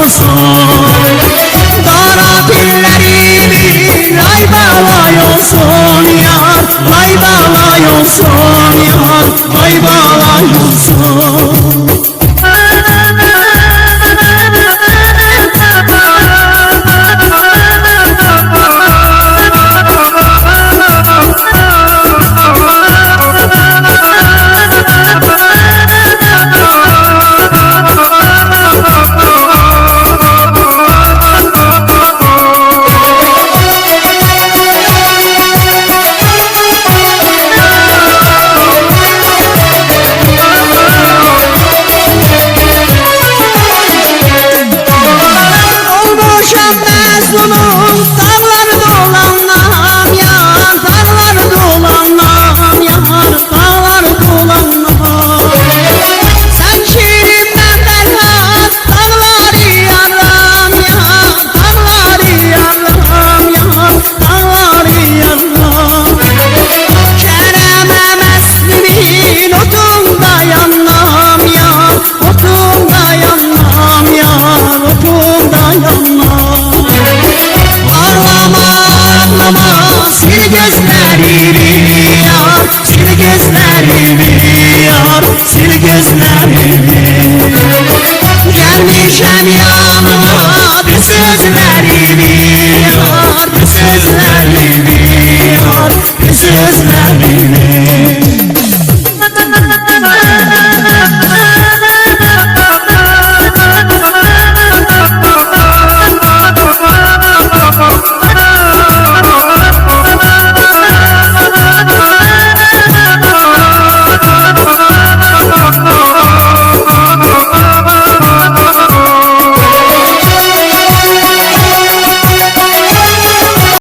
olsun Kara pillerimi lay balay olsun yar Lay balay olsun. no, no. Seni gözlerimi Seni gözlerimi